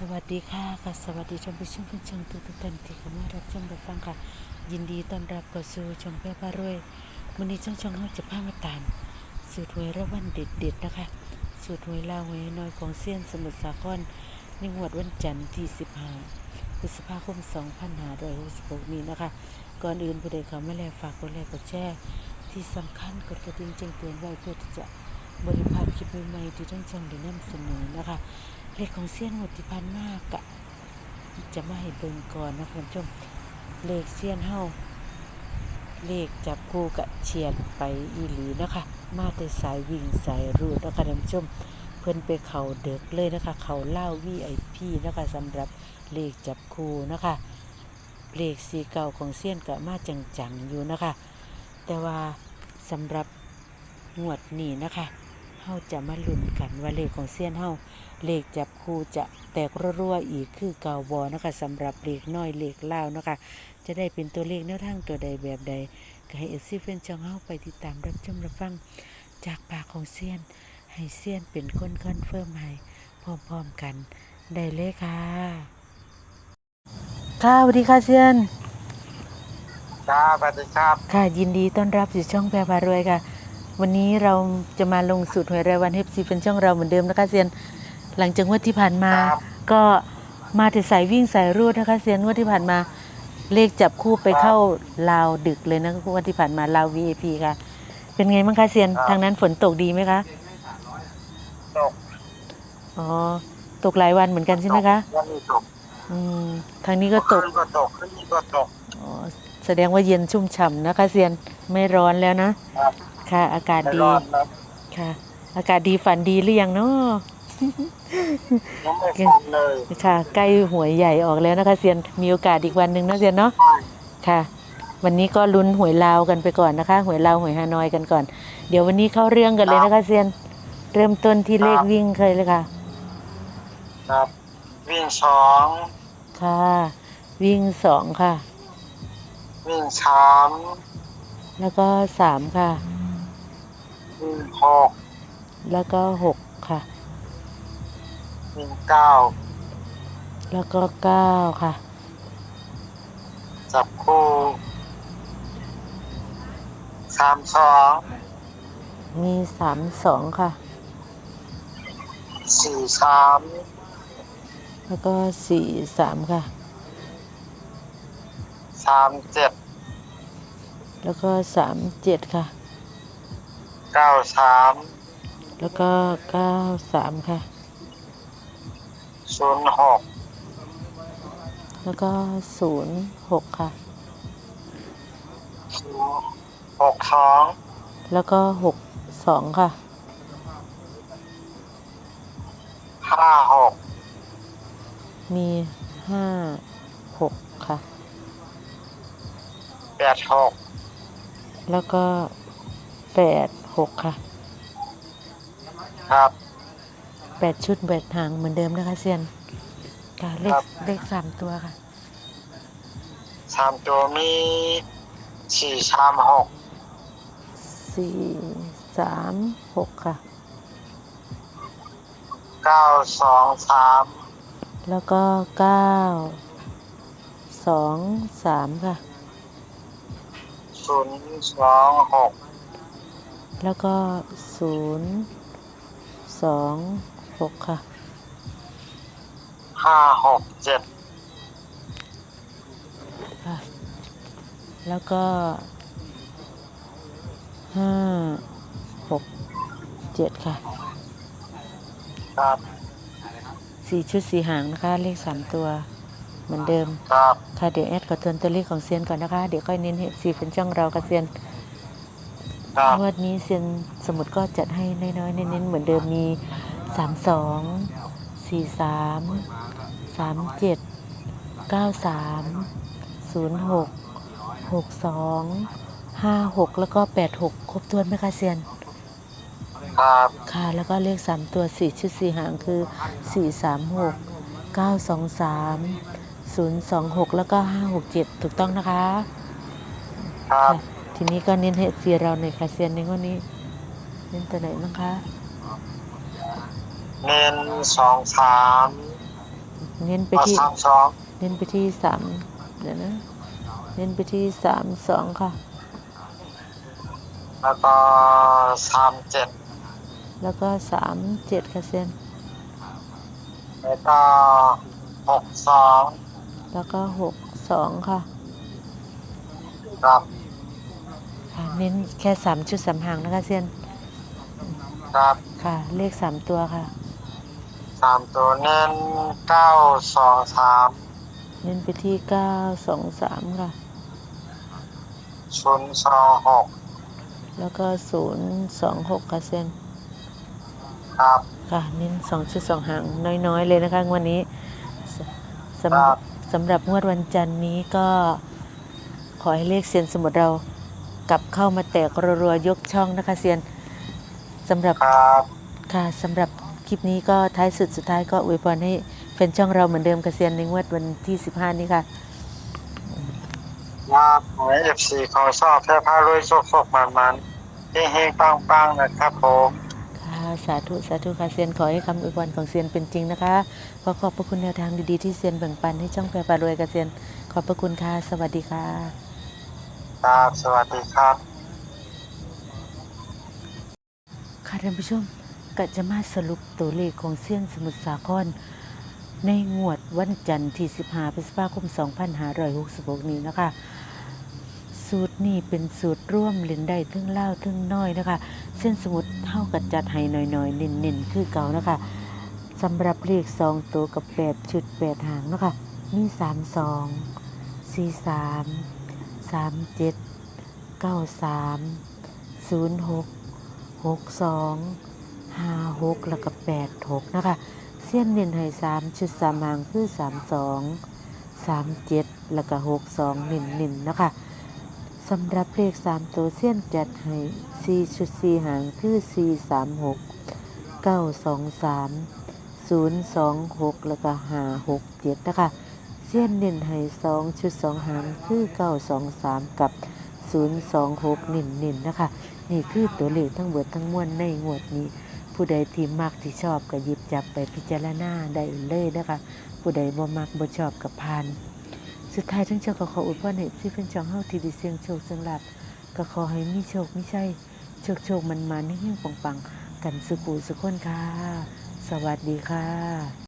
สวัสดีค่ะค่ะสวัสดีท่านผู้ชมผู้ชมทุกทุกท่านที่เข้ามารับชมรับฟังค่ะ ยินดีต้อนรับเข้าสู่ช่องแพร่พารวยวันนี้ช่องช่องเราจะพามาตามสูตรหวยรางวัลเด็ดๆนะคะ สูตรหวยลาวหวยน้อยของเซียนสมุทรสาครในงวดวันจันทร์ที่15พฤษภาคม2566นี้นะคะ ก่อนอื่นผู้ใดเข้ามาแล้วฝากกดไลค์กดแชร์ที่สำคัญกดกระดิ่งแจ้งเตือนไว้เพื่อที่จะบริพาดคลิปใหม่ๆที่ท่านช่องได้นำเสนอนะคะ เลขของเซียนงวดที่ผ่านมากะจะมาให้เบิ่งก่อนนะคุณผู้ชมเลขเซียนเฮาเลขจับคู่กับเฉียดไปอีหลีนะคะ มาแต่สายวิ่งสายรูดนะคะท่านผู้ชมเพิ่นไปเขาเด็กเลยนะคะ เขาเล่าวีไอพีนะคะสำหรับเลขจับคู่นะคะ เลขสีเก่าของเซียนก็มาจังๆอยู่นะคะ แต่ว่าสำหรับงวดนี้นะคะ เฮาจะมาลุ้นกันว่าเลขของเซียนเฮาเลขจับคู่จะแตกรั่วๆอีกคือเก่าบอนะคะสำหรับเลขน้อยเลขเล่าวนะคะจะได้เป็นตัวเลขแนวทางตัวใดแบบใดก็ให้เอฟซีเฟนช่องเฮาไปติดตามรับชมรับฟัง จากปากของเซียน ให้เซียนเป็นคนคอนเฟิร์มให้พร้อมๆกันได้เลยค่ะค่ะสวัสดีค่ะเซียน ครับสวัสดีครับ ค่ะยินดีต้อนรับสู่ช่องแพรพารวยค่ะ วันนี้เราจะมาลงสูตรหวยรายวันเฮฟซีเป็นช่องเราเหมือนเดิมนะคะเซียนหลังจากงวดที่ผ่านมาครับก็มาแต่สายวิ่งสายรูดนะคะเซียนงวดที่ผ่านมาเลขจับคู่ไปเข้าลาวดึกเลยนะงวดที่ผ่านมาลาว VIP ค่ะ เป็นไงบ้างคะเซียนทางนั้นฝนตกดีไหมคะตกอ๋อตกหลายวันเหมือนกันใช่ไหมคะวันนี้ตกอืมทางนี้ก็ตกขึ้นก็ตกขึ้นนี่ก็ตกอ๋อแสดงว่าเย็นชุ่มฉ่ำนะคะเซียนไม่ร้อนแล้วนะ ครับค่ะ อากาศไม่ดี ร้อนนะค่ะ อากาศดีฝันดีหรือยังเนาะ ยังไม่ฟันเลยค่ะ ใกล้หวยใหญ่ออกแล้วนะคะเซียน มีโอกาสอีกวันหนึ่งนะเซียนเนาะ ค่ะ วันนี้ก็ลุ้นหวยลาวกันไปก่อนนะคะ หวยลาวหวยฮานอยกันก่อน เดี๋ยววันนี้เข้าเรื่องกันเลยนะคะเซียน เริ่มต้นที่เลขวิ่งเคยเลยค่ะ ครับ วิ่งสองค่ะ วิ่งสองค่ะ วิ่งสามแล้วก็สามค่ะวิ่ง หกแล้วก็หกค่ะวิ่งเก้าแล้วก็เก้าค่ะ จับคู่สามสองมีสามสองค่ะ สี่สามแล้วก็สี่สามค่ะสามเจ็ดแล้วก็สามเจ็ดค่ะ เก้าสามแล้วก็เก้าสามค่ะ ศูนย์หกแล้วก็ศูนย์หกค่ะ หกสองแล้วก็หกสองค่ะ ห้าหกมีห้าหกค่ะ แปดหกแล้วก็ แปดหกค่ะครับ แปดชุดแปดหางเหมือนเดิมนะคะเซียนค่ะเลครัขบเลขสามตัวค่ะ สามตัวมีสี่สามหกสี่สามหกค่ะ เก้าสองสามแล้วก็เก้าสองสามค่ะศูนย์สองหก แล้วก็ศูนย์สองหกค่ะ ห้าหกเจ็ดค่ะ แล้วก็ห้าหกเจ็ดค่ะ ครับสี่ชุดสี่หางนะคะ เลขสามตัวเหมือนเดิม ครับ ค่ะเดี๋ยวแอดขอทวนตัวเลขของเซียนก่อนนะคะ เดี๋ยวค่อยเน้นเหตุสีเป็นช่องเรากับเซียนครับ งวดนี้เซียนสมุดก็จัดให้น้อยๆเน้นๆเหมือนเดิมมีสามสองสี่สามสามเจ็ดเก้าสามศูนย์หกหกสองห้าหกแล้วก็แปดหกครบถ้วนไหมคะเซียนครับค่ะแล้วก็เลขสามตัวสี่ชุดสี่หางคือสี่สามหกเก้าสองสามศูนย์สองหกแล้วก็ห้าหกเจ็ดถูกต้องนะคะครับค่ะ ทีนี้ก็เน้นเฮดซีเราในอยค่ะเซียนในงวันนี้ เน้นตัวไหนบ้างคะ เน้นสองสามสเน้นไปก็ที่ สามสองเน้นไปที่สามเดี๋ยวนะ เน้นไปที่สามสองค่ะ แล้วก็สามเจ็ดแล้วก็สามเจ็ดค่ะเซียน แล้วก็หกสองแล้วก็หกสองค่ะ ครับ ค่ะเน้นแค่สามชุดสามหางนะคะเซียนครับค่ะ เลขสามตัวค่ะ สามตัวเน้นเก้าสองสามเน้นไปที่เก้าสองสามค่ะ ศูนย์สองหกแล้วก็ศูนย์สองหกค่ะเซียนครับค่ะเน้นสองชุดสองหางน้อยๆ เลยนะคะงวันนี้สสำหครัรับบสำหรับงวดวันจันทร์นี้ก็ขอให้เลขเซียนสมุดเรา กลับเข้ามาแตกรัวๆยกช่องนะคะเซียนสำหรับครับค่ะสำหรับคลิปนี้ก็ท้ายสุดสุดท้ายก็อวยพรให้แฟนช่องเราเหมือนเดิมกเซียนในงวดวันที่ 15 นี้ค่ะ ครับขอให้เอฟซีเขาชอบแค่ผ้ารวยโชคโชคมันมันเฮงเฮงปังปังนะครับผม ค่ะสาธุสาธุค่ะเซียนขอให้คำอวยพรของเซียนเป็นจริงนะคะขอขอบพระคุณแนวทางดีๆที่เซียนแบ่งปันให้ช่องแปรปรารวยกับเซียนขอบพระคุณค่ะสวัสดีค่ะ ครับ สวัสดีครับ ค่ะท่านผู้ชมก็จะมาสรุปตัวเลขของเซียนสมุทรสาคร ในงวดวันจันทร์ที่ 15พฤษภาคม 2566 นี้นะคะ สูตรนี้เป็นสูตรร่วมเล่นได้ทั้งเล่าทั้งน้อยนะคะ เส้นสมุดเท่ากับจัดให้หน่อยๆเน้นๆคือเก่านะคะสำหรับเลข2ตัวกับ8ชุด8หางนะคะ มีสามสองสี่สาม 32 43 37 93 06หกหกสองห้าหกแล้วก็แปดหกนะคะเส้นเน้นให้สามชุดสามหางคือสามสองสามเจ็ดแล้วก็หกสองเน้นเน้นๆนะคะสำหรับเลขสามตัวเส้นจัดให้สี่ชุดสี่หางคือสี่สามหกเก้าสองสามศูนย์สองหกแล้วก็ห้าหกเจ็ดนะคะ เส้นเน้นให้สองชุดสองหางคือเก้าสองสามกับศูนย์สองหกเน้นเน้นนะคะ นี่คือตัวเลขทั้งเบิดทั้งมวลในงวดนี้ ผู้ใดที่มักที่ชอบก็หยิบจับไปพิจารณาได้เลยนะคะ ผู้ใดบ่มักบ่ชอบกับพาน สุดท้ายทั้งเจ้าก็ขออวยพรให้ที่เป็นจองเฮาที่ด้เสียงโชคเสียงลาภก็ขอให้มีโชคมีชัยโชคโชคมันมาเฮงๆปังกันสุขูสุขคนค่ะ สวัสดีค่ะ